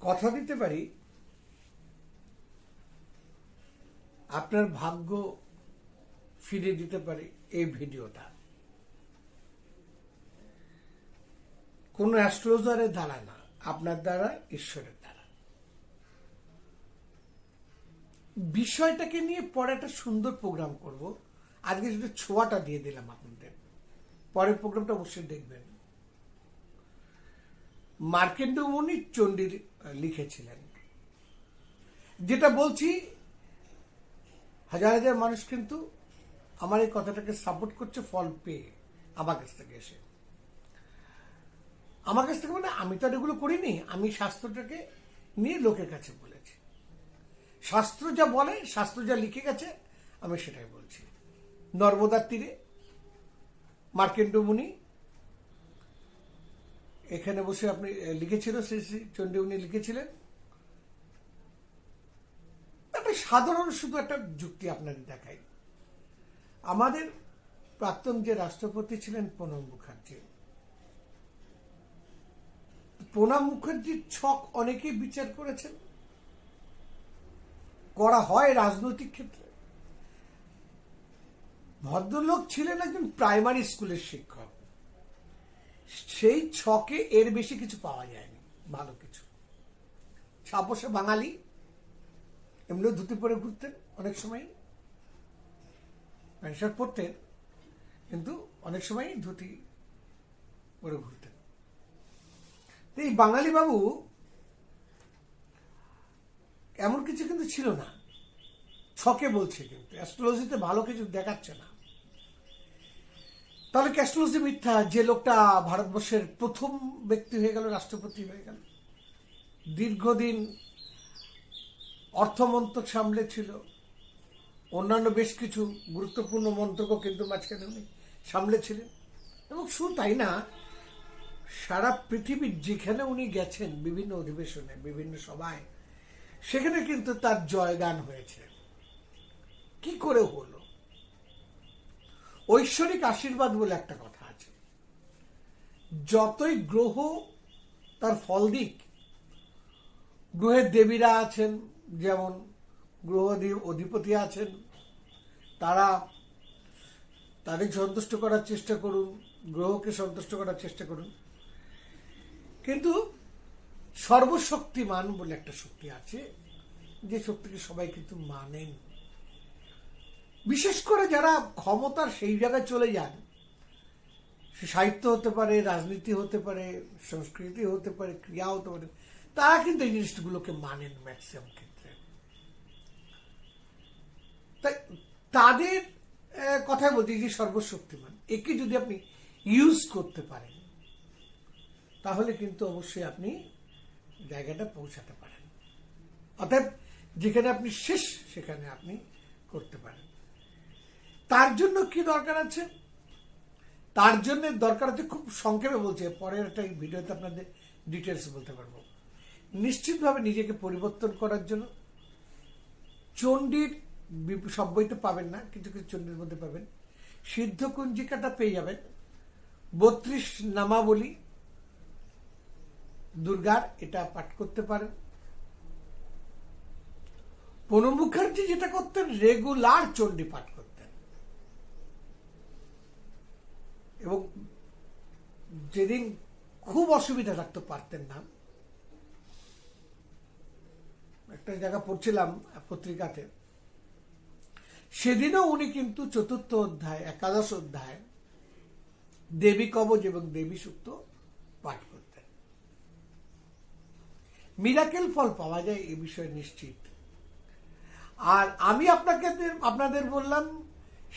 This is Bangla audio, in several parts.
কথা দিতে পারি? আপনার ভাগ্য ফিরে দিতে পারে এই ভিডিওটা। কোন অ্যাস্ট্রোলজারের দ্বারা না, আপনার দ্বারা, ঈশ্বরের দ্বারা। বিষয়টাকে নিয়ে পরে একটা সুন্দর প্রোগ্রাম করব। আজকে শুধু ছোঁয়াটা দিয়ে দিলাম আপনাদের। পরের প্রোগ্রামটা অবশ্যই দেখবেন। মার্কেন্দ্র মুনি চণ্ডীর লিখেছিলেন। যেটা বলছি, হাজার হাজার মানুষ কিন্তু আমার এই কথাটাকে সাপোর্ট করছে, ফল পেয়ে আমার কাছ থেকে এসে। আমার কাছ থেকে মানে আমি তো এগুলো করিনি, আমি শাস্ত্রটাকে নিয়ে লোকের কাছে বলেছি। শাস্ত্র যা বলে, শাস্ত্র যা লিখে গেছে, আমি সেটাই বলছি। নর্মদার তীরে মার্কেন্ড মুনি এখানে বসে আপনি লিখেছিল শ্রী শ্রী চণ্ডী উনি লিখেছিলেন। একটা সাধারণ শুধু একটা যুক্তি আপনাদের দেখাই। আমাদের প্রাক্তন যে রাষ্ট্রপতি ছিলেন প্রণব মুখার্জি, প্রণব মুখার্জির ছক অনেকেই বিচার করেছেন। করা হয় রাজনৈতিক ক্ষেত্রে। ভদ্রলোক ছিলেন একজন প্রাইমারি স্কুলের শিক্ষক। সেই ছকে এর বেশি কিছু পাওয়া যায়নি, ভালো কিছু। ছাপোষে বাঙালি, এমনিও ধুতি পরে ঘুরতেন অনেক সময় প্যান্ট পরতেন, কিন্তু অনেক সময় ধুতি পরে ঘুরতেন। এই বাঙালি বাবু এমন কিছু কিন্তু ছিল না, ছকে বলছে কিন্তু, অ্যাস্ট্রোলজিতে ভালো কিছু দেখাচ্ছে না। তাহলে কি অ্যাস্ট্রোলজি মিথ্যা, যে লোকটা ভারতবর্ষের প্রথম ব্যক্তি হয়ে গেল, রাষ্ট্রপতি হয়ে গেল। দীর্ঘদিন অর্থমন্ত্রক সামলে ছিল। অন্যান্য বেশ কিছু গুরুত্বপূর্ণ মন্ত্রকও কিন্তু মাঝখানে উনি সামলে ছিলেন। এবং শুধু তাই না, সারা পৃথিবীর যেখানে উনি গেছেন, বিভিন্ন অধিবেশনে, বিভিন্ন সভায়, সেখানে কিন্তু তার জয়গান হয়েছে। কি করে হলো? ঐশ্বরিক আশীর্বাদ বলে একটা কথা আছে। যতই গ্রহ তার ফল দিক, গ্রহের দেবীরা আছেন, যেমন গ্রহ অধিপতি আছেন, তারা তাদের সন্তুষ্ট করার চেষ্টা করুন, গ্রহকে সন্তুষ্ট করার চেষ্টা করুন। কিন্তু সর্বশক্তিমান বলে একটা শক্তি আছে, যে শক্তিকে সবাই কিন্তু মানেন। বিশেষ করে যারা ক্ষমতার সেই জায়গায় চলে যান। সে সাহিত্য হতে পারে, রাজনীতি হতে পারে, সংস্কৃতি হতে পারে, ক্রিয়া হতে পারে, তারা কিন্তু এই জিনিসগুলোকে মানেন ম্যাক্সিমাম ক্ষেত্রে। তাই তাদের কথাই বলছি যে সর্বশক্তিমান। একে যদি আপনি ইউজ করতে পারেন, তাহলে কিন্তু অবশ্যই আপনি জায়গাটা পৌঁছাতে পারেন। অর্থাৎ যেখানে আপনি শেষ, সেখানে আপনি করতে পারেন। তার জন্য কি দরকার আছে? তার জন্য দরকার আছে খুব সংক্ষেপে বলছে, পরের একটা ভিডিওতে আপনাদের ডিটেলস বলতে পারব। নিশ্চিতভাবে নিজেকে পরিবর্তন করার জন্য চণ্ডীর সব বইতে পাবেন না, কিছু কিছু চণ্ডীর মধ্যে পাবেন। সিদ্ধ কুঞ্জিকাটা পেয়ে যাবেন। বত্রিশ নামাবলী দুর্গার এটা পাঠ করতে পারেন। প্রণব মুখার্জি যেটা করতেন রেগুলার চণ্ডী পাঠ করতেন। এবং যেদিন খুব অসুবিধা থাকতে পারতেন না, একটা জায়গা পড়ছিলাম পত্রিকাতে, সেদিনও উনি কিন্তু চতুর্থ অধ্যায়, একাদশ অধ্যায়, দেবী কবচ এবং দেবী সুক্ত পাঠ করতেন। মিরাকেল ফল পাওয়া যায় এ বিষয়ে নিশ্চিত। আর আমি আপনাকে আপনাদের বললাম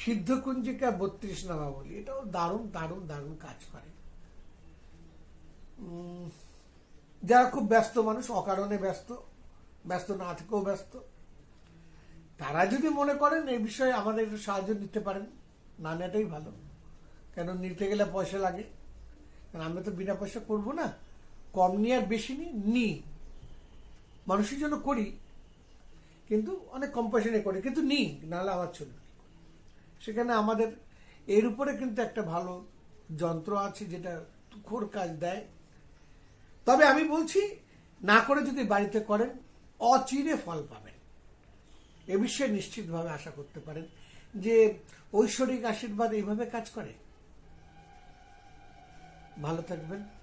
সিদ্ধকুঞ্জিকা বত্রিশ নামা বলি। এটাও দারুণ দারুণ দারুণ কাজ করে। যারা খুব ব্যস্ত মানুষ, অকারণে ব্যস্ত ব্যস্ত না থেকেও ব্যস্ত, তারা যদি মনে করেন এই বিষয়ে আমাদের একটু সাহায্য নিতে পারেন, না নেটাই ভালো। কেন নিতে গেলে পয়সা লাগে? কারণ আমরা তো বিনা পয়সা করব না। কম নিয়ে আর বেশি নিই নিই মানুষের জন্য করি, কিন্তু অনেক কম পয়সা নিয়ে করি, কিন্তু নিই নাহলে আমার চলবে? সেখানে আমাদের, এর উপরে কিন্তু একটা ভালো যন্ত্র আছে যেটা তুখোর কাজ দেয়। তবে আমি বলছি, না করে যদি বাড়িতে করেন, অচিরে ফল পাবেন। এ বিষয়ে নিশ্চিতভাবে আশা করতে পারেন যে ঐশ্বরিক আশীর্বাদ এইভাবে কাজ করে। ভালো থাকবেন।